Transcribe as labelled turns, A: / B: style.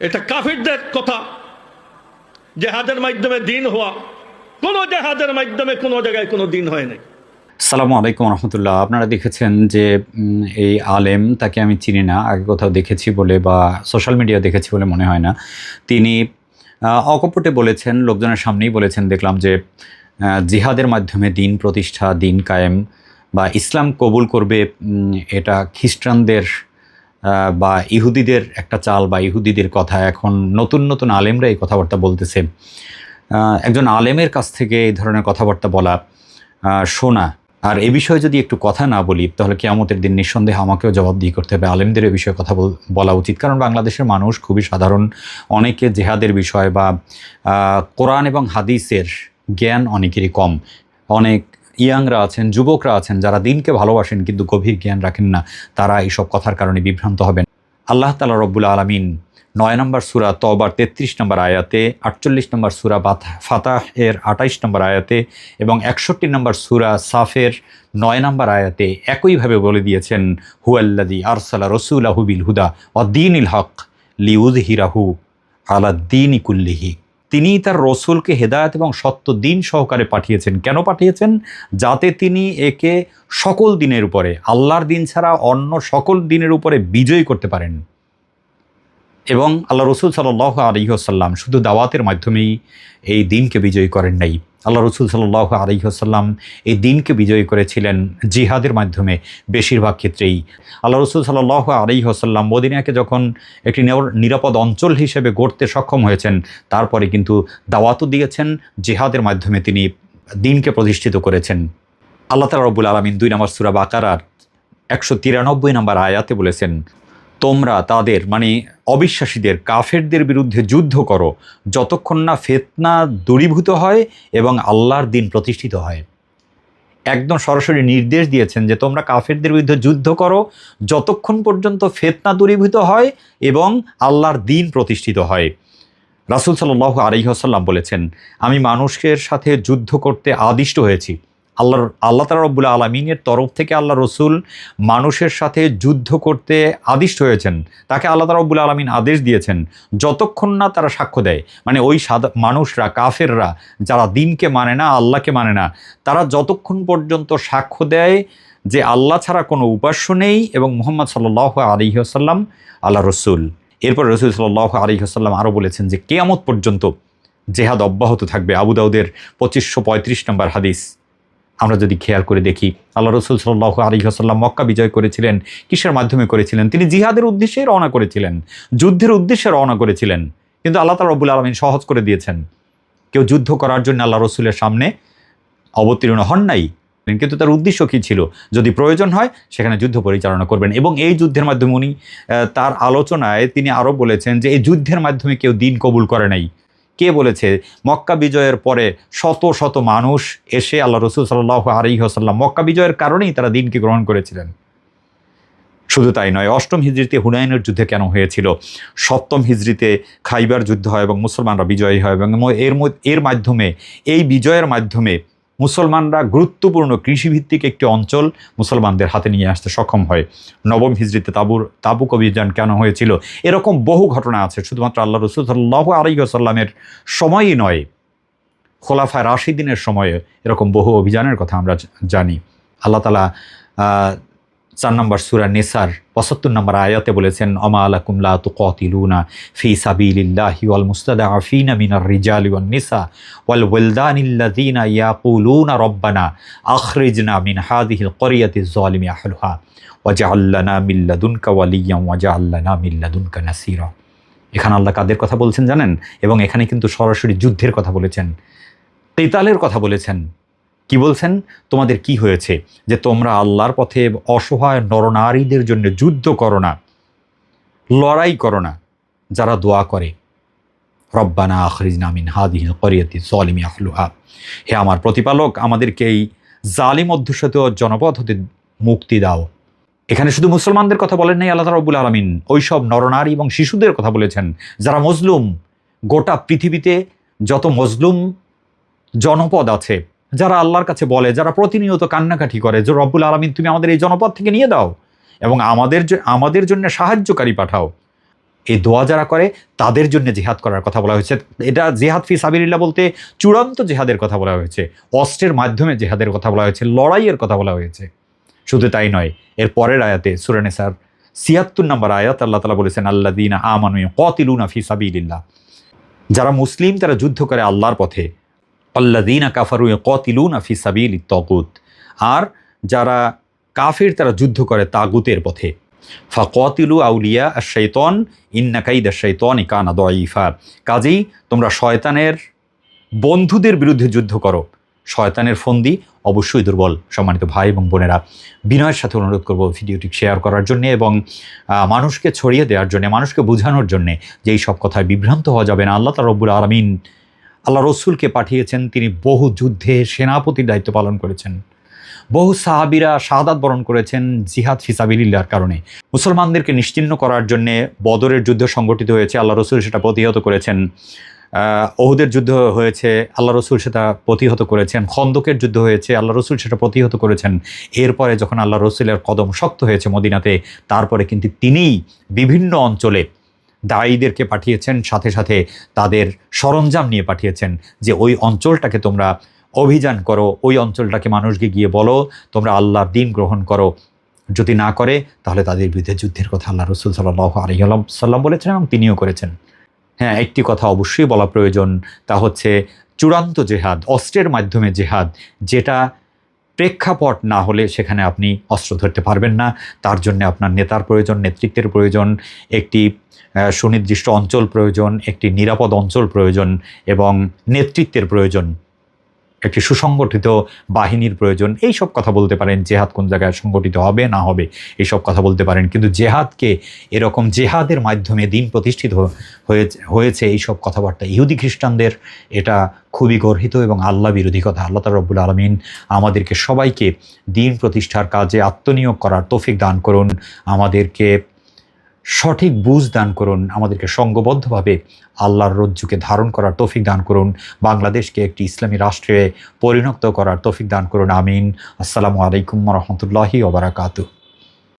A: এটা কাফিরদের কথা। জেহাদের মাধ্যমে দিন হওয়া। কোনো জেহাদের মাধ্যমে কোনো জায়গায় কোনো দিন হয় নাই।
B: সালামু আলাইকুম রহমতুল্লাহ। আপনারা দেখেছেন যে এই আলেম, তাকে আমি চিনি না, আগে কোথাও দেখেছি বলে বা সোশ্যাল মিডিয়া দেখেছি বলে মনে হয় না। তিনি অকপটে বলেছেন, লোকজনের সামনেই বলেছেন, দেখলাম যে জিহাদের মাধ্যমে দিন প্রতিষ্ঠা, দিন কায়েম বা ইসলাম কবুল করবে এটা খ্রিস্টানদের বা ইহুদিদের একটা চাল বা ইহুদিদের কথা, এখন নতুন নতুন আলেমরা এই কথাবার্তা বলতেছে। একজন আলেমের কাছ থেকে এই ধরনের কথাবার্তা বলা শোনা। আর এ বিষয়ে যদি একটু কথা না বলি, তাহলে কেয়ামতের দিন নিঃসন্দেহে আমাকেও জবাব জবাবদিহি করতে হবে। আলেমদের এ বিষয়ে কথা বল- উচিত। কারণ বাংলাদেশের মানুষ খুবই সাধারণ, অনেকে জেহাদের বিষয় বা কোরআন এবং হাদিসের জ্ঞান অনেকেরই কম। অনেক ইয়াংরা আছেন, যুবকরা আছেন, যারা দিনকে ভালোবাসেন কিন্তু গভীর জ্ঞান রাখেন না, তারা এইসব কথার কারণে বিভ্রান্ত হবেন। আল্লাহ তালা রব্বুল আলমিন নয় নম্বর সুরা তবার তেত্রিশ নম্বর আয়াতে, আটচল্লিশ নম্বর সুরা ফাতাহ এর আটাইশ নম্বর আয়াতে এবং একষট্টি নম্বর সুরা সাফের নয় নম্বর আয়াতে একইভাবে বলে দিয়েছেন হুয়াল্লাদি আরসালা রসুলাহু বিল হুদা অদ্দিন ইল হক লিউদ হিরাহু আলাদ্দিন ইকুল্লিহি তিনি তার রসুলকে হেদায়ত এবং সত্য দিন সহকারে পাঠিয়েছেন। কেন পাঠিয়েছেন? যাতে তিনি একে সকল দিনের উপরে, আল্লাহর দিন ছাড়া অন্য সকল দিনের উপরে বিজয়ী করতে পারেন। এবং আল্লাহ রসুল সাল্লাহ আলহিহসাল্লাম শুধু দাওয়াতের মাধ্যমেই এই দিনকে বিজয়ী করেন নাই। আল্লাহ রসুল সাল্লাহ আলহিহসাল্লাম এই দিনকে বিজয়ী করেছিলেন জিহাদের মাধ্যমে বেশিরভাগ ক্ষেত্রেই। আল্লাহ রসুল সাল্লাহ আলহিহসাল্লাম মদিনাকে যখন একটি নিরাপদ অঞ্চল হিসেবে গড়তে সক্ষম হয়েছেন, তারপরে কিন্তু দাওয়াতও দিয়েছেন, জিহাদের মাধ্যমে তিনি দিনকে প্রতিষ্ঠিত করেছেন। আল্লাহ তালা রব্বুল আলমিন দুই নম্বর সুরা বাকারার একশো তিরানব্বই নম্বর আয়াতে বলেছেন তোমরা তাদের মানে অবিশ্বাসীদের, কাফেরদের বিরুদ্ধে যুদ্ধ করো যতক্ষণ না ফেতনা দূরীভূত হয় এবং আল্লাহর দিন প্রতিষ্ঠিত হয়। একদম সরাসরি নির্দেশ দিয়েছেন যে তোমরা কাফেরদের বিরুদ্ধে যুদ্ধ করো যতক্ষণ পর্যন্ত ফেতনা দূরীভূত হয় এবং আল্লাহর দিন প্রতিষ্ঠিত হয়। রাসুল সাল্লাহ আলহিহাসাল্লাম বলেছেন, আমি মানুষের সাথে যুদ্ধ করতে আদিষ্ট হয়েছি। আল্লাহর আল্লাহ তালা রব্বুল আলমিনের তরফ থেকে আল্লাহ রসুল মানুষের সাথে যুদ্ধ করতে আদিষ্ট হয়েছেন। তাকে আল্লাহ তালা রব্বুল আলমিন আদেশ দিয়েছেন, যতক্ষণ না তারা সাক্ষ্য দেয়। মানে ওই সাদা মানুষরা, কাফেররা, যারা দিনকে মানে না, আল্লাহকে মানে না, তারা যতক্ষণ পর্যন্ত সাক্ষ্য দেয় যে আল্লাহ ছাড়া কোনো উপাস্য নেই এবং মোহাম্মদ সাল্লাহ আলিহাসাল্লাম আল্লাহ রসুল। এরপর রসুল সাল্লাহ আলিহাসাল্লাম আরও বলেছেন যে, কেয়ামত পর্যন্ত জেহাদ অব্যাহত থাকবে। আবু দাউদের পঁচিশশো পঁয়ত্রিশ নম্বর হাদিস। আমরা যদি খেয়াল করে দেখি আল্লাহ রসুল সাল্লাহ আলিহাসাল্লাম মক্কা বিজয় করেছিলেন, কিসের মাধ্যমে করেছিলেন? তিনি জিহাদের উদ্দেশ্যে রওনা করেছিলেন, যুদ্ধের উদ্দেশ্যে রওনা করেছিলেন। কিন্তু আল্লাহ তালা রব্বুল আলমিন সহজ করে দিয়েছেন। কেউ যুদ্ধ করার জন্য আল্লাহ রসুলের সামনে অবতীর্ণ হন নাই, কিন্তু তার উদ্দেশ্য কী ছিল? যদি প্রয়োজন হয়, সেখানে যুদ্ধ পরিচালনা করবেন। এবং এই যুদ্ধের মাধ্যমে উনি তার আলোচনায় তিনি আরও বলেছেন যে, এই যুদ্ধের মাধ্যমে কেউ দিন কবুল করে নাই। কে বলেছে? মক্কা বিজয়ের পরে শত শত মানুষ এসে আল্লাহ রসুল সাল্লাহ আলী হাসাল্লাম মক্কা বিজয়ের কারণেই তারা দিনকে গ্রহণ করেছিলেন। শুধু তাই নয়, অষ্টম হিজড়িতে হুনায়নের যুদ্ধে কেন হয়েছিল? সপ্তম হিজড়িতে খাইবার যুদ্ধ হয় এবং মুসলমানরা বিজয়ী হয় এবং এর এর মাধ্যমে, এই বিজয়ের মাধ্যমে মুসলমানরা গুরুত্বপূর্ণ কৃষিভিত্তিক একটি অঞ্চল মুসলমানদের হাতে নিয়ে আসতে সক্ষম হয়। নবম হিজড়িতে তাবুর, তাবুক অভিযান কেন হয়েছিল? এরকম বহু ঘটনা আছে, শুধুমাত্র আল্লাহ রসুল্লাহ সাল্লাহ আলাইসাল্লামের সময়ই নয়। খোলাফায় রাশিদিনের সময়ে এরকম বহু অভিযানের কথা আমরা জানি। আল্লাহ তালা চার নম্বর সুরা নেসার, পঁচাত্তর নম্বর আয়াতে বলেছেন, অমা আলাকুমলা তু কতিলুনা ফি সাবিলিল্লাহি ওয়াল মুস্তাদা আফিনা মিনার রিজালি ওয়ান নিসা ওয়াল ওয়েলদানিল্লাযিনা ইয়াকুলুনা রব্বানা আখরিজনা মিন হাদিহিল করিয়াতি যালিমি আহলুহা ওয়াজআল লানা মিন লাদুনকা ওয়ালিয়্যান ওয়াজআল লানা মিন লাদুনকা নাসীরা। এখানে আল্লাহ কাদের কথা বলছেন জানেন? এবং এখানে কিন্তু সরাসরি যুদ্ধের কথা বলেছেন, তেতালের কথা বলেছেন। কি বলছেন? তোমাদের কি হয়েছে? যে তোমরা আল্লাহর পথে অসহায় নরনারীদের জন্য যুদ্ধ করো না, লড়াই করো না, যারা দোয়া করে। রব্বানা আখরিজ নামিন হাদিহিল করিয়তি জলিমি আহলুহা হে আমার প্রতিপালক, আমাদেরকে এই জালিম অধ্যুষিত জনপদ হতে মুক্তি দাও। এখানে শুধু মুসলমানদের কথা বলেন নাই, আল্লাহ রব্বুল আলমিন ওইসব নরনারী এবং শিশুদের কথা বলেছেন। যারা মজলুম, গোটা পৃথিবীতে যত মজলুম জনপদ আছে যারা আল্লাহর কাছে বলে, যারা প্রতিনিয়ত কান্নাকাঠি করে যে, রব্বুল আলমিন, তুমি আমাদের এই জনপদ থেকে নিয়ে দাও এবং আমাদের আমাদের জন্য সাহায্যকারী পাঠাও। এই দোয়া যারা করে, তাদের জন্য জেহাদ করার কথা বলা হয়েছে। এটা জেহাদ ফি সাবিরিল্লাহ বলতে চূড়ান্ত জেহাদের কথা বলা হয়েছে। অস্ত্রের মাধ্যমে জেহাদের কথা বলা হয়েছে, লড়াইয়ের কথা বলা হয়েছে। শুধু তাই নয়, এর পরের আয়াতে সুরানে স্যার ছিয়াত্তর নম্বর আয়াত আল্লাহ তালা বলেছেন আল্লাহ দিন আমানু কতিলুনা ফি সাবিলিল্লাহ। যারা মুসলিম, তারা যুদ্ধ করে আল্লাহর পথে। আল্লাদিনা কাফারু কতিলুনা ফি সাবিল তগুত। আর যারা কাফির, তারা যুদ্ধ করে তাগুতের পথে। ফা কতিলু আউলিয়া আর শৈতন ইন্না কাইদা শৈতন ইকানা দইফা কাজেই তোমরা শয়তানের বন্ধুদের বিরুদ্ধে যুদ্ধ করো। শয়তানের ফন্দি অবশ্যই দুর্বল, সম্মানিত ভাই এবং বোনেরা। বিনয়ের সাথে অনুরোধ করব ভিডিওটি শেয়ার করার জন্যে এবং মানুষকে ছড়িয়ে দেওয়ার জন্যে, মানুষকে বোঝানোর জন্যে যে এই সব কথায় বিভ্রান্ত হওয়া যাবে না। আল্লাহ তালা রব্বুল আলমিন আল্লাহ রসুলকে পাঠিয়েছেন, তিনি বহু যুদ্ধে সেনাপতির দায়িত্ব পালন করেছেন। বহু সাহাবিরা শাহাদাত বরণ করেছেন জিহাদ ফিসাবিল্লার কারণে। মুসলমানদেরকে নিশ্চিহ্ন করার জন্যে বদরের যুদ্ধ সংগঠিত হয়েছে, আল্লাহ রসুল সেটা প্রতিহত করেছেন। ওহুদের যুদ্ধ হয়েছে, আল্লাহ রসুল সেটা প্রতিহত করেছেন। খন্দকের যুদ্ধ হয়েছে, আল্লাহ রসুল সেটা প্রতিহত করেছেন। এরপরে যখন আল্লাহ রসুলের কদম শক্ত হয়েছে মদিনাতে, তারপরে কিন্তু তিনিই বিভিন্ন অঞ্চলে দায়ীদেরকে পাঠিয়েছেন, সাথে সাথে তাদের সরঞ্জাম নিয়ে পাঠিয়েছেন যে ওই অঞ্চলটাকে তোমরা অভিযান করো, ওই অঞ্চলটাকে মানুষকে গিয়ে বলো, তোমরা আল্লাহর দিন গ্রহণ করো। যদি না করে, তাহলে তাদের বিরুদ্ধে যুদ্ধের কথা আল্লাহ রসুল সাল্লাহ আলী সাল্লাম বলেছেন এবং তিনিও করেছেন। হ্যাঁ একটি কথা অবশ্যই বলা প্রয়োজন, তা হচ্ছে চূড়ান্ত জেহাদ, অস্ত্রের মাধ্যমে জেহাদ, যেটা প্রেক্ষাপট না হলে সেখানে আপনি অস্ত্র ধরতে পারবেন না। তার জন্য আপনার নেতার প্রয়োজন, নেতৃত্বের প্রয়োজন, একটি সুনির্দিষ্ট অঞ্চল প্রয়োজন, একটি নিরাপদ অঞ্চল প্রয়োজন এবং নেতৃত্বের প্রয়োজন। একটি সুসংগঠিত বাহিনীর প্রয়োজন। এই সব কথা বলতে পারেন জেহাদ কোন জায়গায় সংগঠিত হবে, না হবে এই সব কথা বলতে পারেন। কিন্তু জেহাদকে এরকম জেহাদের মাধ্যমে দিন প্রতিষ্ঠিত হয়েছে এই সব কথাবার্তা। ইহুদি খ্রিস্টানদের এটা খুবই গর্হিত এবং আল্লাহ বিরোধী কথা। আল্লাহ রব্বুল আলমিন আমাদেরকে সবাইকে দিন প্রতিষ্ঠার কাজে আত্মনিয়োগ করার তৌফিক দান করুন। আমাদেরকে সঠিক বুঝ দান করুন, আমাদেরকে সঙ্গবদ্ধভাবে আল্লাহর রজ্জুকে ধারণ করার তৌফিক দান করুন, বাংলাদেশকে একটি ইসলামী রাষ্ট্রে পরিণত করার তৌফিক দান করুন, আমিন। আসসালামু আলাইকুম রহমতুল্লাহি ওবরাকাতু